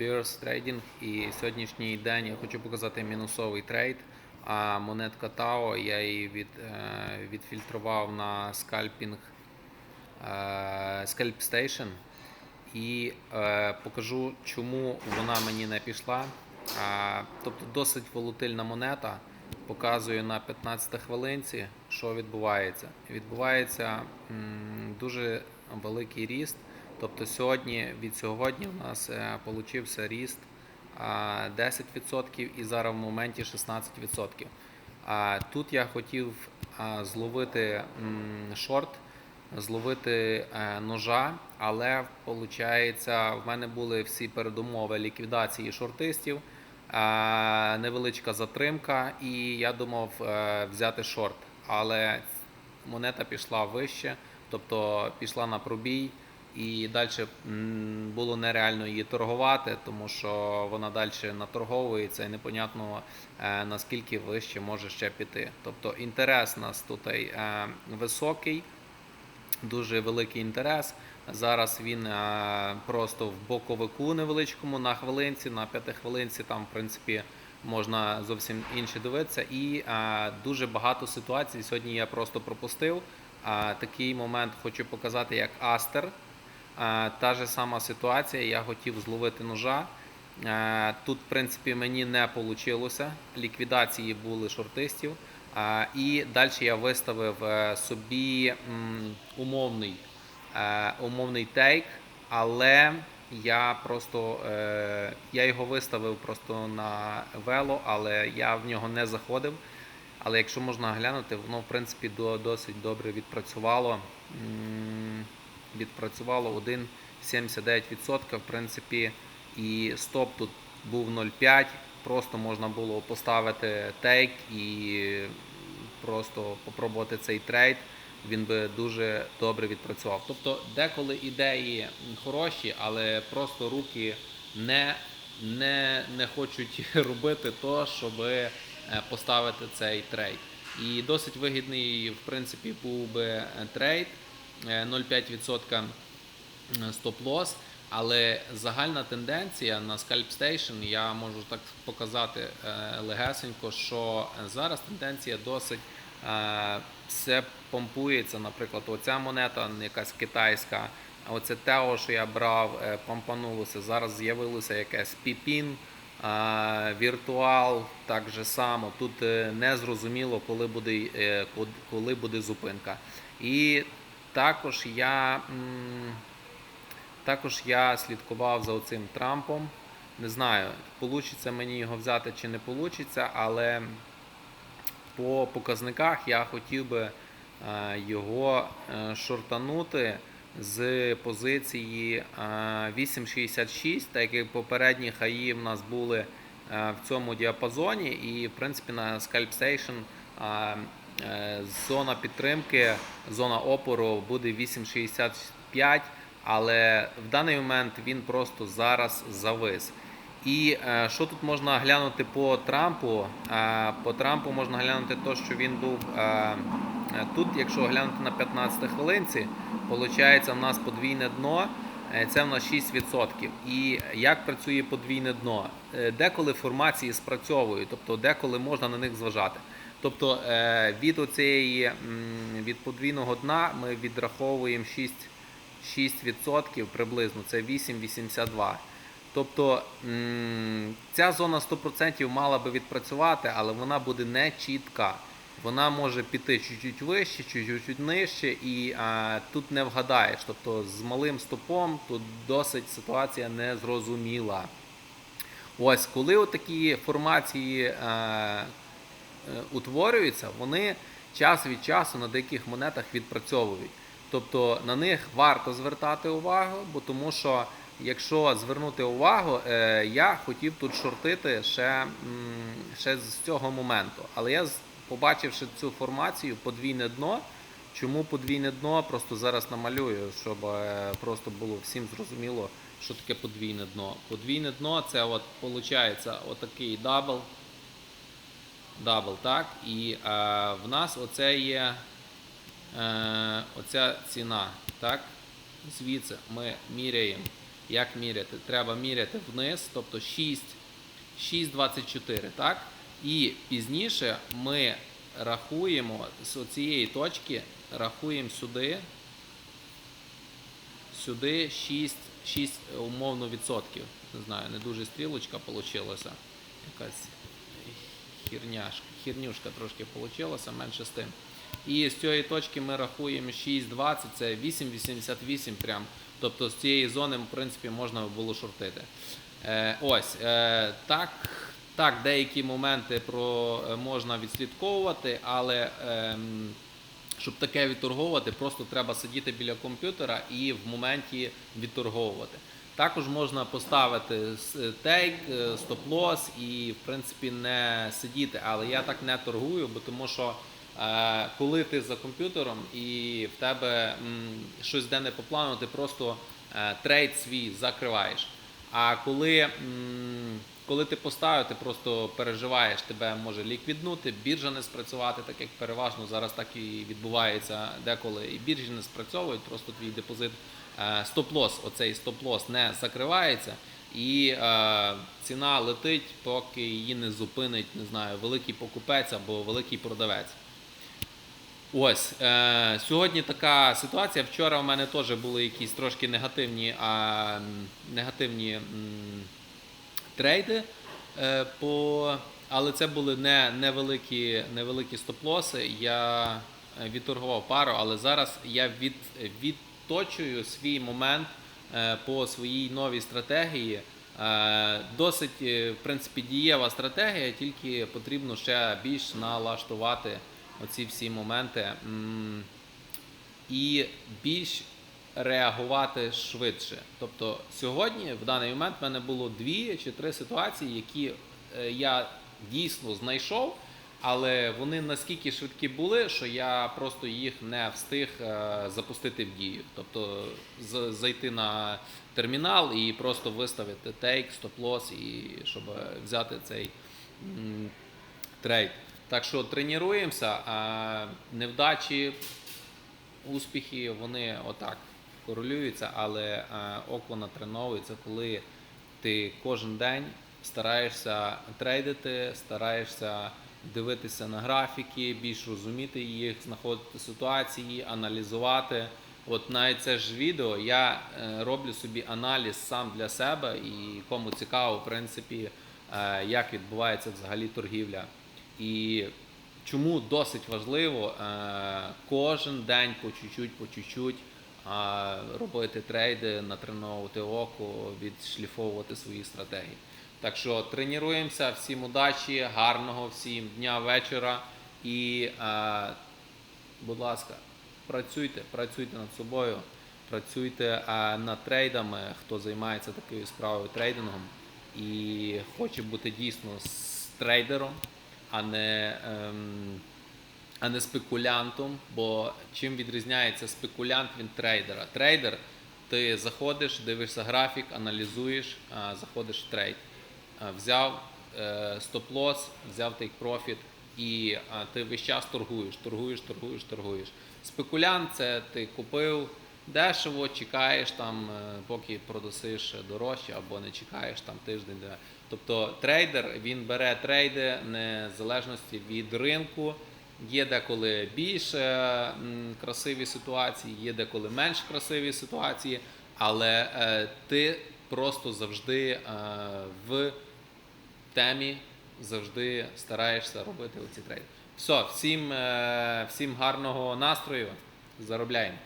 Bears Trading і сьогоднішній день я хочу показати мінусовий трейд. А монетка Tao я її від, е, відфільтрував на скальпінг е, Scalp Station і е, покажу, чому вона мені не пішла. Тобто досить волатильна монета. Показую на 15 хвилинці, що відбувається. Відбувається дуже великий ріст. Тобто сьогодні від сьогодні у нас е, получився ріст 10% і зараз в моменті 16%. А, тут я хотів зловити шорт, зловити е, ножа, але виходить, в мене були всі передумови ліквідації шортистів, невеличка затримка, і я думав е, взяти шорт. Але монета пішла вище, тобто пішла на пробій. І далі було нереально її торгувати, тому що вона далі наторговується і непонятно е, наскільки вище може ще піти. Тобто інтерес у нас тут е, високий, дуже великий інтерес. Зараз він е, просто в боковику невеличкому на хвилинці, на п'ятихвилинці там, в принципі, можна зовсім інше дивитися. І дуже багато ситуацій сьогодні я просто пропустив. Е, такий момент хочу показати, як Астер. Та ж сама ситуація, я хотів зловити ножа. Е, Тут, в принципі, мені не вийшло. Ліквідації були шортистів. І далі я виставив е, собі умовний, е, умовний тейк, але я просто я його виставив просто на вело, але я в нього не заходив. Але якщо можна глянути, воно в принципі до- досить добре відпрацювало. Відпрацювало 1,79%, в принципі, і стоп тут був 0,5. Просто можна було поставити тейк і просто попробувати цей трейд. Він би дуже добре відпрацював. Тобто, деколи ідеї хороші, але просто руки не, не, не хочуть робити то, щоб е, поставити цей трейд. І досить вигідний, в принципі, був би е, трейд 0,5% стоп-лосс. Але загальна тенденція на Scalp Station, я можу так показати е, легесенько, що зараз тенденція досить е, все помпується. Наприклад, оця монета, якась китайська, оце Тео, що я брав, е, помпанулося. Зараз з'явилося якесь Піпін, е, Віртуал, так же само. Тут е, не зрозуміло, коли буде, е, коли буде зупинка. І також я. також я слідкував за оцим Трампом. Не знаю, вийде мені його взяти чи не вийде, але по показниках я хотів би е, його е, шортанути з позиції е, 8,66, так як попередні хаї в нас були е, в цьому діапазоні, і в принципі на Scalp Station е, е, зона підтримки, зона опору буде 8,65, але в даний момент він просто зараз завис. І е, що тут можна глянути по Трампу? Е, по Трампу можна глянути те, що він був е, е, тут, якщо глянути на 15 хвилинці, виходить, у нас подвійне дно. е, Це в нас 6%. І як працює подвійне дно? Е, Деколи формації спрацьовують, тобто деколи можна на них зважати. Тобто е, від оцієї від подвійного дна ми відраховуємо 6, 6% приблизно, це 8,82%. Тобто ця зона 100% мала би відпрацювати, але вона буде не чітка. Вона може піти чуть-чуть вище, чуть-чуть нижче, і а, тут не вгадаєш. Тобто з малим стопом тут досить ситуація незрозуміла. Ось коли отакі формації е, е, утворюються, вони час від часу на деяких монетах відпрацьовують. Тобто на них варто звертати увагу, бо тому що якщо звернути увагу, е, я хотів тут шортити ще, ще з цього моменту. Але я побачивши цю формацію, подвійне дно. Чому подвійне дно? Просто зараз намалюю, щоб е, просто було всім зрозуміло, що таке подвійне дно. Подвійне дно це от виходить отакий дабл. Дабл, так? І е, в нас оце є е, оця ціна. Так? Звідси ми міряємо Як міряти? Треба міряти вниз, тобто 6, 6,24, так? І пізніше ми рахуємо з цієї точки, рахуємо сюди, сюди 6, 6 умовно відсотків. Не знаю, не дуже стрілочка получилася. Якась хірняшка, хірнюшка трошки получилася, менше з тим. І з цієї точки ми рахуємо 6,20, це 8,88 прям. Тобто з цієї зони, в принципі, можна було шортити. Е, ось, е, так, так, деякі моменти про, е, можна відслідковувати, але ем, щоб таке відторговувати, просто треба сидіти біля комп'ютера і в моменті відторговувати. Також можна поставити тейк, е, стоп-лос і, в принципі, не сидіти. Але я так не торгую, бо тому що е, коли ти за комп'ютером і в тебе щось де не по плану, ти просто е, трейд свій закриваєш. А коли, коли ти поставив, ти просто переживаєш, тебе може ліквіднути, біржа не спрацювати, так як переважно зараз так і відбувається деколи. І біржі не спрацьовують, просто твій депозит е, стоп-лос, оцей стоп-лос не закривається. І е, ціна летить, поки її не зупинить, не знаю, великий покупець або великий продавець. Ось е, сьогодні така ситуація. Вчора у мене теж були якісь трошки негативні, а, негативні м, трейди, е, по, але це були не невеликі, невеликі стоп-лоси. Я е, відторгував пару, але зараз я від, відточую свій момент е, по своїй новій стратегії. Досить, в принципі, дієва стратегія, тільки потрібно ще більш налаштувати оці всі моменти і більш реагувати швидше. Тобто сьогодні, в даний момент, в мене було дві чи три ситуації, які е, я дійсно знайшов, але вони наскільки швидкі були, що я просто їх не встиг е, запустити в дію. Тобто зайти на термінал і просто виставити тейк, стоп-лос, і щоб взяти цей трейд. Так що тренуємося, а невдачі, успіхи, вони отак корелюються, але е, око натреновується, коли ти кожен день стараєшся трейдити, стараєшся дивитися на графіки, більш розуміти їх, знаходити ситуації, аналізувати. От навіть це ж відео я е, роблю собі аналіз сам для себе і кому цікаво, в принципі, е, як відбувається взагалі торгівля. І чому досить важливо кожен день по чуть-чуть, по чуть-чуть е, робити трейди, натреновувати око, відшліфовувати свої стратегії. Так що тренуємося, всім удачі, гарного всім дня, вечора і, е, будь ласка, працюйте, працюйте над собою, працюйте е, над трейдами, хто займається такою справою трейдингом і хоче бути дійсно з трейдером, а не, ем, а не спекулянтом. Бо чим відрізняється спекулянт від трейдера? Трейдер, ти заходиш, дивишся графік, аналізуєш, заходиш в трейд. Взяв е, стоп-лос, взяв profit і ти весь час торгуєш, торгуєш, торгуєш, торгуєш. Спекулянт це ти купив дешево, чекаєш там, е, поки продасиш дорожче, або не чекаєш там тиждень. Тобто трейдер він бере трейди незалежності від ринку. Є деколи більш е, красиві ситуації, є деколи менш красиві ситуації, але е, ти просто завжди е, в темі завжди стараєшся робити оці трейди. Все, всім, всім гарного настрою. Заробляємо.